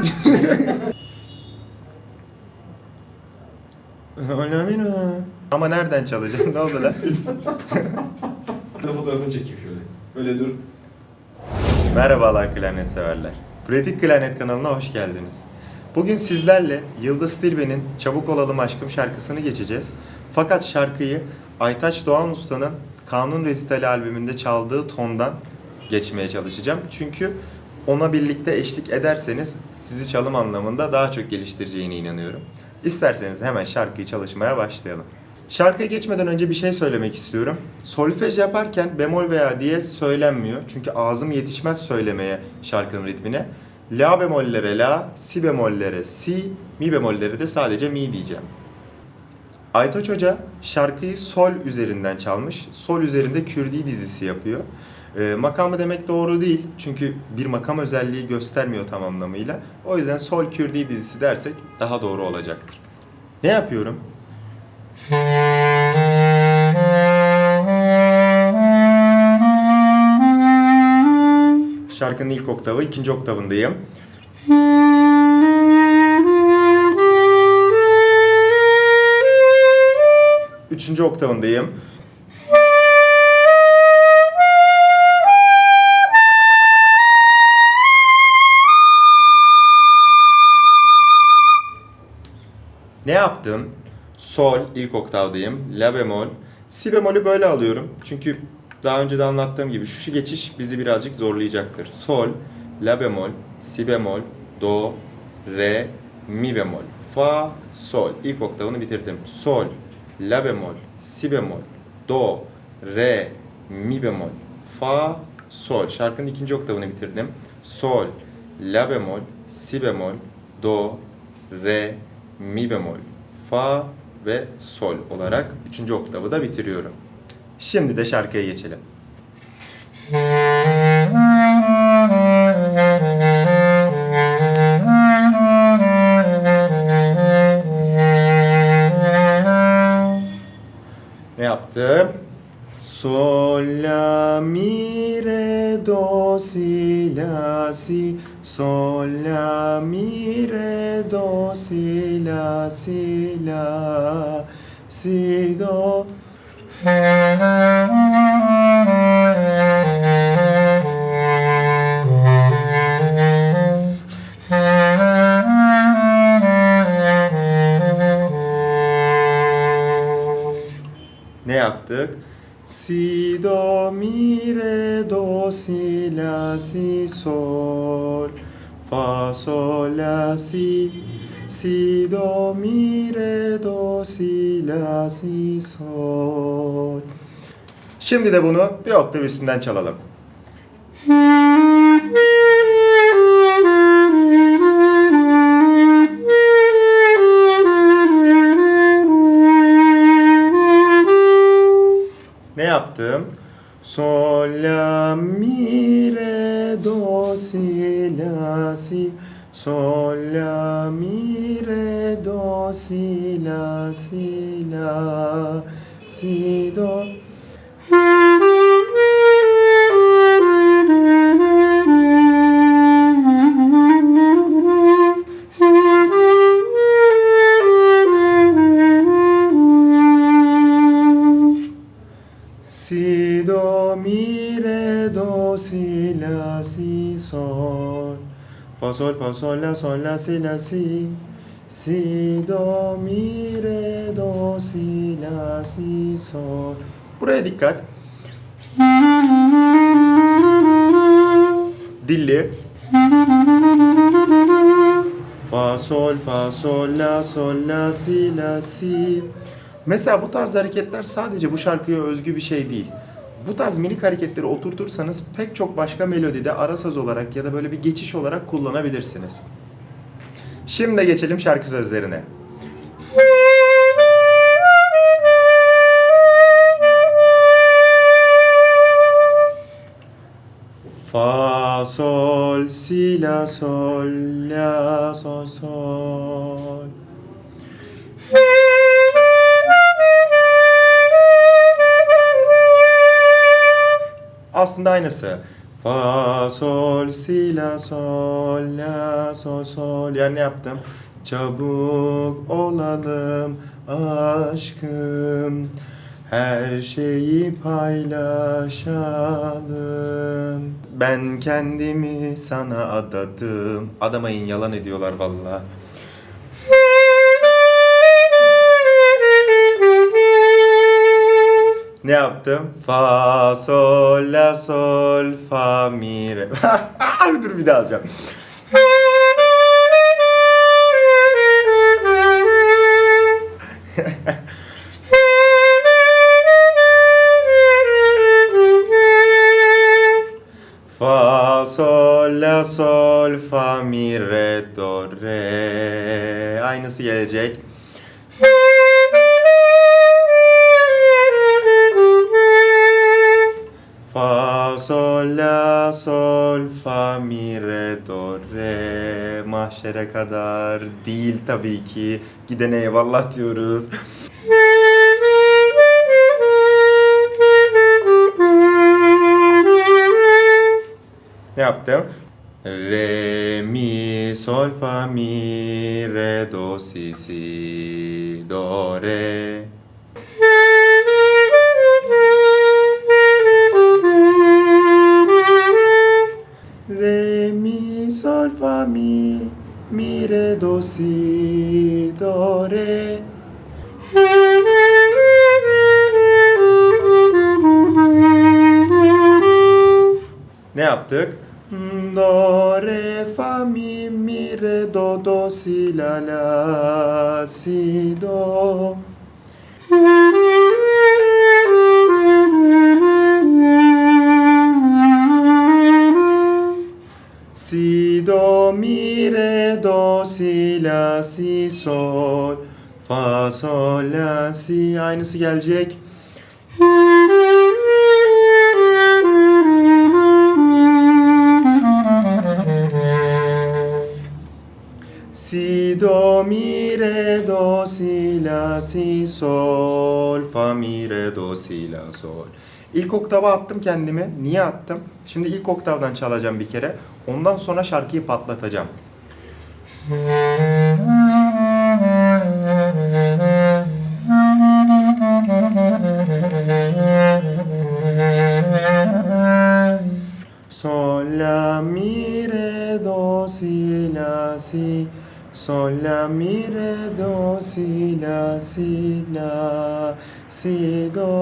Kapat! Önemli Ama nereden çalacağız? Ne oldu lan? Fotoğrafını çekeyim şöyle. Böyle dur. Merhabalar klarnet severler. Pratik Klarnet kanalına hoş geldiniz. Bugün sizlerle Yıldız Tilbe'nin Çabuk Olalım Aşkım şarkısını geçeceğiz. Fakat şarkıyı Aytaç Doğan Usta'nın Kanun Rezitali albümünde çaldığı tondan geçmeye çalışacağım. Çünkü ona birlikte eşlik ederseniz sizi çalım anlamında daha çok geliştireceğine inanıyorum. İsterseniz hemen şarkıyı çalışmaya başlayalım. Şarkıya geçmeden önce bir şey söylemek istiyorum. Solfej yaparken bemol veya diyez söylenmiyor. Çünkü ağzım yetişmez söylemeye şarkının ritmine. La bemollere la, si bemollere si, mi bemollere de sadece mi diyeceğim. Aytaç Hoca şarkıyı sol üzerinden çalmış. Sol üzerinde Kürdi dizisi yapıyor. Ee, makamı demek doğru değil. Çünkü bir makam özelliği göstermiyor tam anlamıyla. O yüzden sol Kürdi dizisi dersek daha doğru olacaktır. Ne yapıyorum? Şarkının ilk oktavı, ikinci oktavındayım. Üçüncü oktavındayım. Ne yaptım? Sol ilk oktavdayım. La bemol. Si bemolü böyle alıyorum. Çünkü daha önce de anlattığım gibi şu geçiş bizi birazcık zorlayacaktır. Sol, la bemol, si bemol, do, re, mi bemol, fa, sol. İlk oktavını bitirdim. Sol, la bemol, si bemol, do, re, mi bemol, fa, sol. Şarkının ikinci oktavını bitirdim. Sol, la bemol, si bemol, do, re, mi bemol, fa ve sol olarak üçüncü oktavı da bitiriyorum. Şimdi de şarkıya geçelim. Ne yaptım? Sol la mi re do si la si sol la mi re do si la si la si do Ne yaptık? Si do mi re do si la si sol fa sol la si si do mi re do si la si sol Şimdi de bunu bir oktav üstünden çalalım. yaptım? Sol la mi re do si la si Sol la mi re do si la si la si do la si sol Fa sol fa sol la sol la si la si Si do mi re do si la si sol Buraya dikkat. Dilli. Fa sol fa sol la sol la si la si. Mesela bu tarz hareketler sadece bu şarkıya özgü bir şey değil. Bu tarz minik hareketleri oturtursanız pek çok başka melodide ara saz olarak ya da böyle bir geçiş olarak kullanabilirsiniz. Şimdi geçelim şarkı sözlerine. Fa, sol, si, la, sol, Aslında aynısı. Fa sol si la sol la sol sol. Yani ne yaptım? Çabuk olalım aşkım. Her şeyi paylaşalım. Ben kendimi sana adadım. Adamayın yalan ediyorlar vallahi Ne yaptım? Fa, sol, la, sol, fa, mi, re. Dur bir daha alacağım. Fa, sol, la, sol, fa, mi, re, do, re. Aynısı gelecek. Sol, la, sol, fa, mi, re, do, re. Mahşere kadar değil tabii ki. Gidene eyvallah diyoruz. Ne yaptım? Re, mi, sol, fa, mi, re, do, si, si, do, re. Do, si, do, re. Ne yaptık? Do, re, fa, mi, mi, re, do, do, si, la, la, si, do. Si, do, mi, re, do, si, la, si, sol. Fa, sol, la, si. Aynısı gelecek. Si, do, mi, re, do, si, la, si, sol. Fa, mi, re, do, si, la, sol. İlk oktava attım kendimi. Niye attım? Şimdi ilk oktavdan çalacağım bir kere. Ondan sonra şarkıyı patlatacağım. Sol, la, mi, re, do, si, la, si. Sol, la, mi, re, do, si, la, si, la, si, do.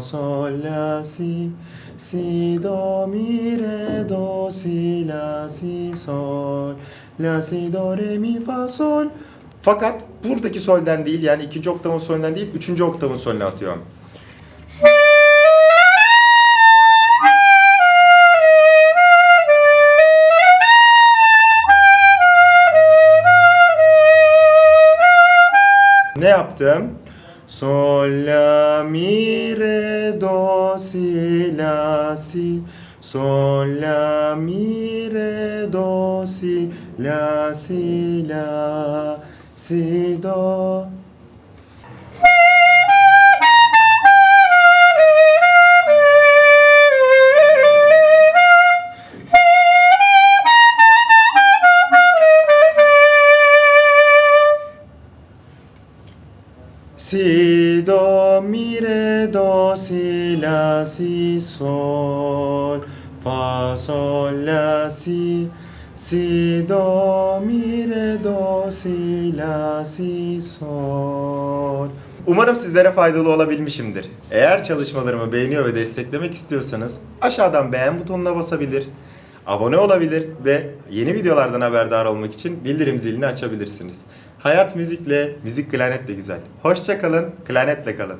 Sol, la, si. Si, do, mi, re, do, si, la, si, sol, la, si, do, re, mi, fa, sol. Fakat buradaki solden değil yani ikinci oktavın solünden değil üçüncü oktavın solüne atıyorum. Ne yaptım? Sol, la, mi, re, do, si, la, si. Sol, la, mi, re, do, si, la, si, la, si, do. Si, do, mi, re, do, si, la, si, sol, fa, sol, la, si, si, do, mi, re, do, si, la, si, sol. Umarım sizlere faydalı olabilmişimdir. Eğer çalışmalarımı beğeniyor ve desteklemek istiyorsanız aşağıdan beğen butonuna basabilir, abone olabilir ve yeni videolardan haberdar olmak için bildirim zilini açabilirsiniz. Hayat müzikle, müzik klarnetle güzel. Hoşça kalın, klarnetle kalın.